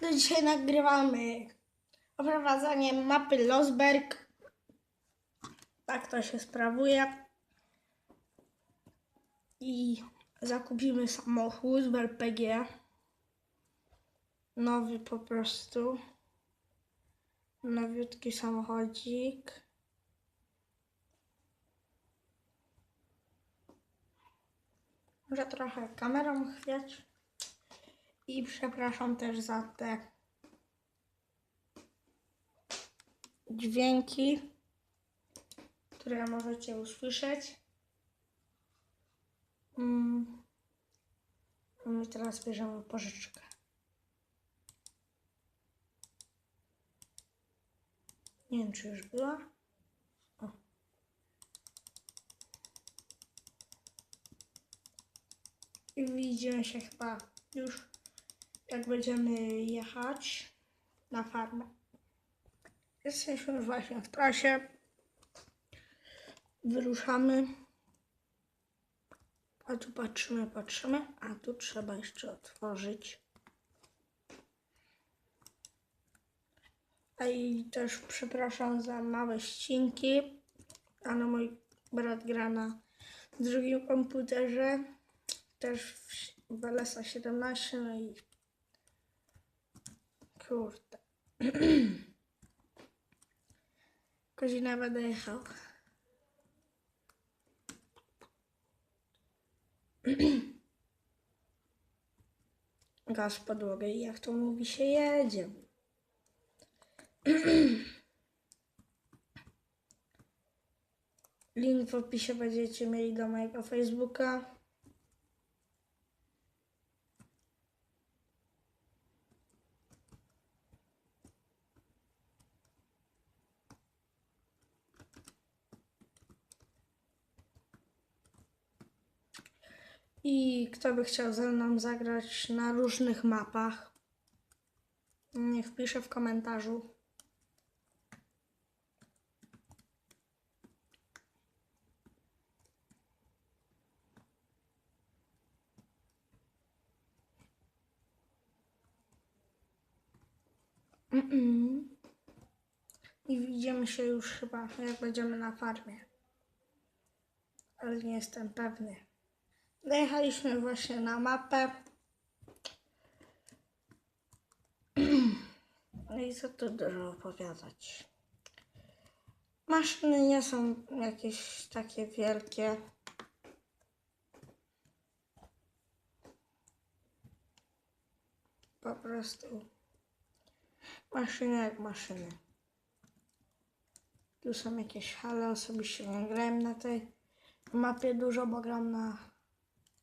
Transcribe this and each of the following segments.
To dzisiaj nagrywamy oprowadzanie mapy Losberg. Tak to się sprawuje. I zakupimy samochód w LPG. Nowy po prostu. Nowiutki samochodzik. Może trochę kamerą chwiać. I przepraszam też za te dźwięki, które możecie usłyszeć. Mm. My teraz bierzemy pożyczkę. Nie wiem, czy już była. O. I widzimy się chyba już, jak będziemy jechać na farmę. Jesteśmy właśnie w trasie. Wyruszamy. A tu patrzymy, patrzymy, a tu trzeba jeszcze otworzyć. A i też przepraszam za małe ścinki, ale mój brat gra na drugim komputerze, też w w LSA 17, no i kurde. Godzinę będę jechał. Gaz podłogę i jak to mówi się jedzie. Link w opisie będziecie mieli do mojego Facebooka. I kto by chciał ze mną zagrać na różnych mapach, niech pisze w komentarzu. Mm-mm. I widzimy się już chyba, jak będziemy na farmie. Ale nie jestem pewny. Dojechaliśmy właśnie na mapę. No i co tu dużo opowiadać. Maszyny nie są jakieś takie wielkie. Po prostu maszyny jak maszyny. Tu są jakieś hale, osobiście nie grałem na tej mapie dużo, bo gram na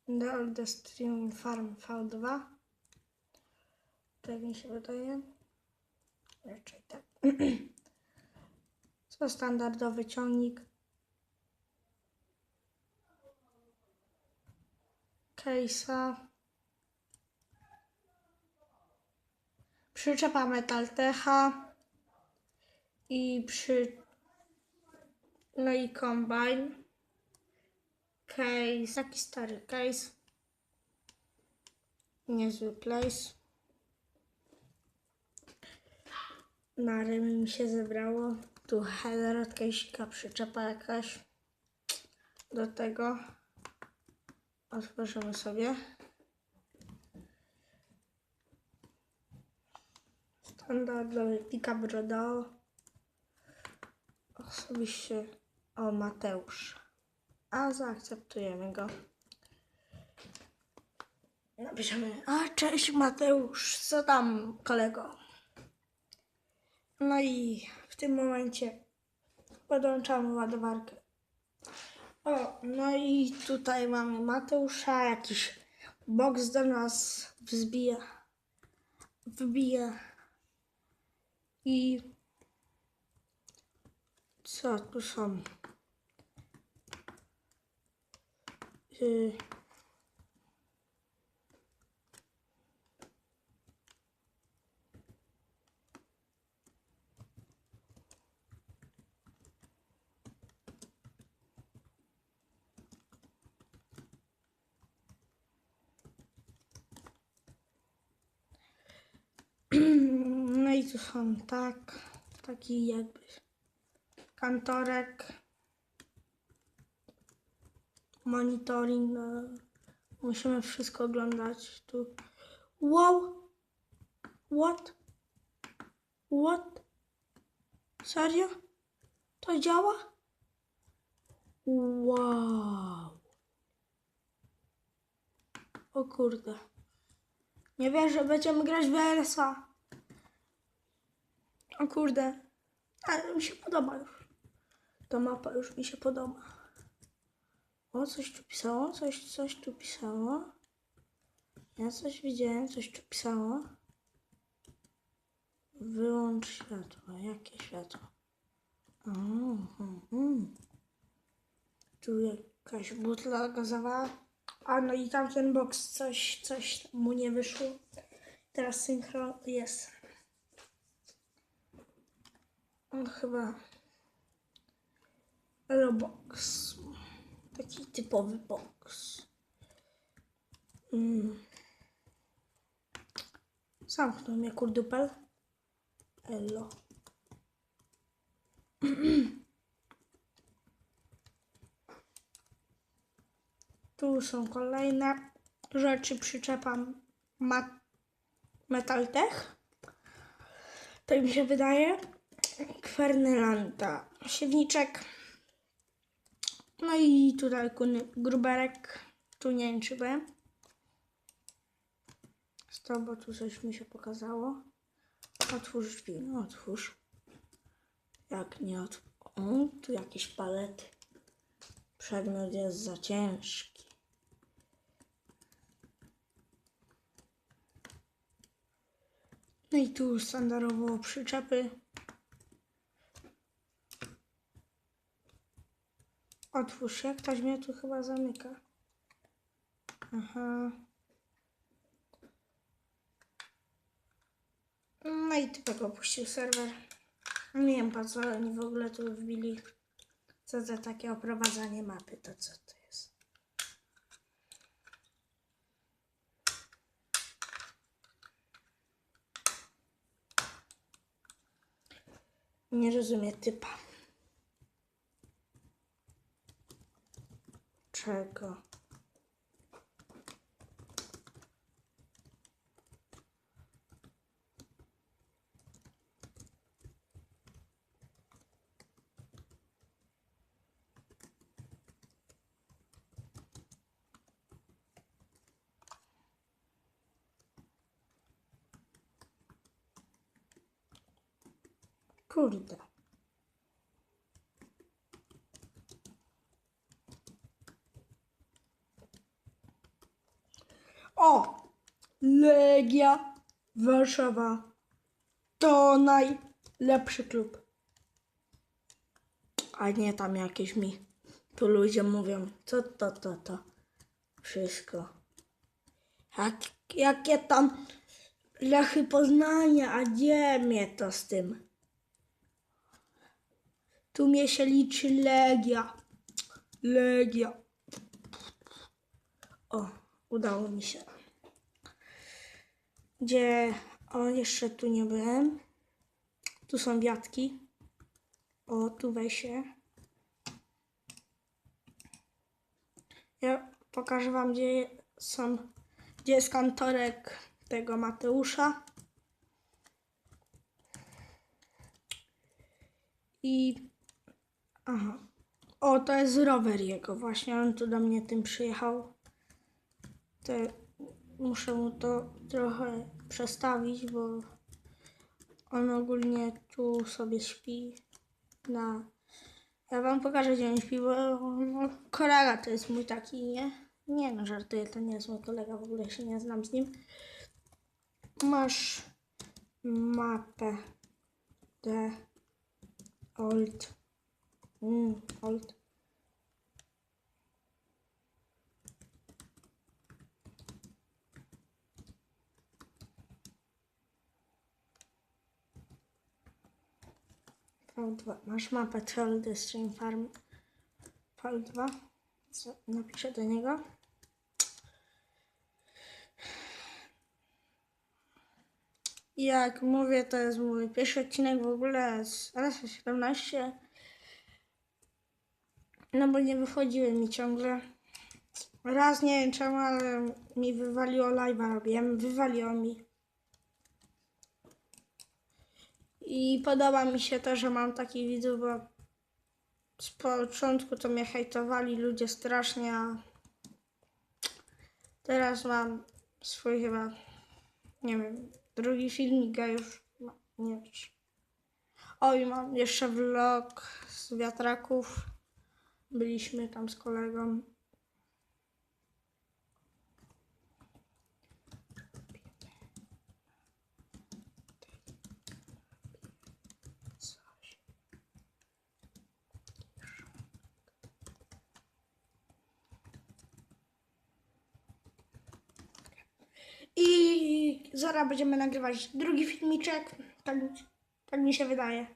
The Oldest Stream Farm V2. Tak mi się wydaje. Raczej tak. Co standardowy ciągnik. Case'a. Przyczepa Metaltecha. I przy... No i combine case, taki stary case. Niezły place. Na rymy mi się zebrało. Tu header od case'ika, przyczepa jakaś. Do tego otworzymy sobie. Standardowy pick-up Rodeo. Osobiście o Mateusz a zaakceptujemy go. Napiszemy, a cześć Mateusz, co tam kolego? No i w tym momencie podłączamy ładowarkę. O, no i tutaj mamy Mateusza, jakiś boks do nas wzbija, wbija i co tu są? Y, no i tu są tak, taki jakby kantorek monitoring, no, musimy wszystko oglądać tu. Wow! What? What? Serio? To działa? Wow! O kurde. Nie wierzę, że będziemy grać w RSA. O kurde. Ale mi się podoba już. Ta mapa już mi się podoba. O, coś tu pisało, coś, coś tu pisało. Ja coś widziałem, coś tu pisało. Wyłącz światło. Jakie światło? O, mhm, mhm. Tu jakaś butla gazowa. A no i tamten box, coś, coś mu nie wyszło. Teraz synchro jest. On chyba Roblox. Taki typowy box. Mm. Zamknął mnie kurdupel. Elo. Tu są kolejne rzeczy. Przyczepam ma Metaltech. Tak mi się wydaje. Kwernelanta. Siewniczek. No i tutaj gruberek. Tu nie wiem czy. Stop, bo tu coś mi się pokazało. Otwórz drzwi, no otwórz. Jak nie otwórz. O, tu jakieś palety. Przedmiot jest za ciężki. No i tu standardowo przyczepy. Otwórz się, ktoś mnie tu chyba zamyka. Aha. No i typek opuścił serwer. Nie wiem po co oni w ogóle tu wbili. Co za takie oprowadzanie mapy, to co to jest? Nie rozumiem typa. Czego? Kurde. O! Legia Warszawa to najlepszy klub. A nie tam jakieś mi. Tu ludzie mówią, co to, to, to. Wszystko. Jak, jakie tam Lechy Poznania, a gdzie mnie to z tym? Tu mnie się liczy Legia. Legia. O, udało mi się. Gdzie. O, jeszcze tu nie byłem. Tu są wiatki. O, tu weź. Ja pokażę wam, gdzie są. Gdzie jest kantorek tego Mateusza. I. Aha. O, to jest rower jego, właśnie. On tu do mnie tym przyjechał. To muszę mu to trochę przestawić, bo on ogólnie tu sobie śpi na. Ja wam pokażę, gdzie on śpi, bo no, kolega to jest mój taki, nie? Nie no, żartuję, to nie jest mój kolega, w ogóle się nie znam z nim. Masz mapę The Old. Mm, old. V2. Masz mapę Troll The Stream Farm V2. Co? Napiszę do niego. Jak mówię, to jest mój pierwszy odcinek w ogóle z LS17. No bo nie wychodziły mi ciągle. Raz nie wiem czemu, ale mi wywaliło live'a robiłem. Wywaliło mi. I podoba mi się to, że mam takich widzów, bo z początku to mnie hejtowali ludzie strasznie, a teraz mam swój chyba, nie wiem, drugi filmik, a już ma- nie wiem. czy- Oj, mam jeszcze vlog z wiatraków. Byliśmy tam z kolegą. I zaraz będziemy nagrywać drugi filmiczek. Tak, tak mi się wydaje.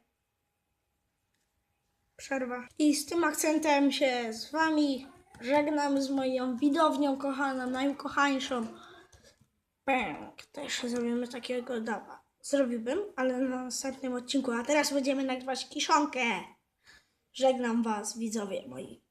Przerwa. I z tym akcentem się z wami żegnam z moją widownią kochaną, najukochańszą. Bęk. Też zrobimy takiego dawa. Zrobiłbym, ale na następnym odcinku. A teraz będziemy nagrywać kiszonkę. Żegnam was, widzowie moi.